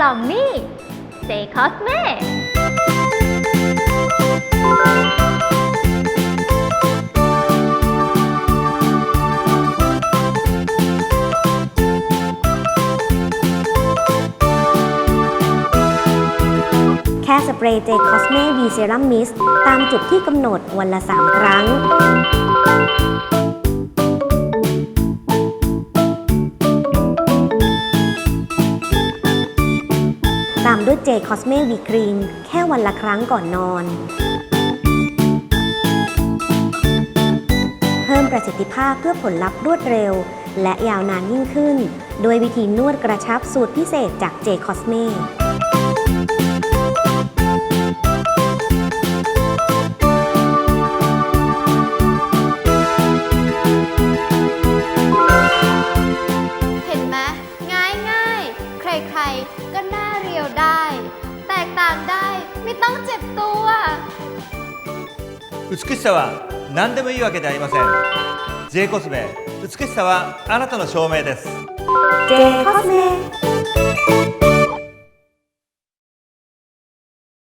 Cosme แค่สเปรย์เจคอสเม่วีเซรัมมิสตามจุดที่กำหนดวันละ 3 ครั้ง ตามด้วยเจคอสเม่วีครีมแค่วันละครั้งก่อนนอน เพิ่มประสิทธิภาพเพื่อผลลัพธ์รวดเร็ว และยาวนานยิ่งขึ้น โดยวิธีนวดกระชับสูตรพิเศษจากเจคอสเม่ ก็หน้าเรียวได้ แตกต่างได้ไม่ต้องเจ็บตัว 美しさは何でもいいわけではありません J コスメ美しさはあなたの証明です เจคอสเม่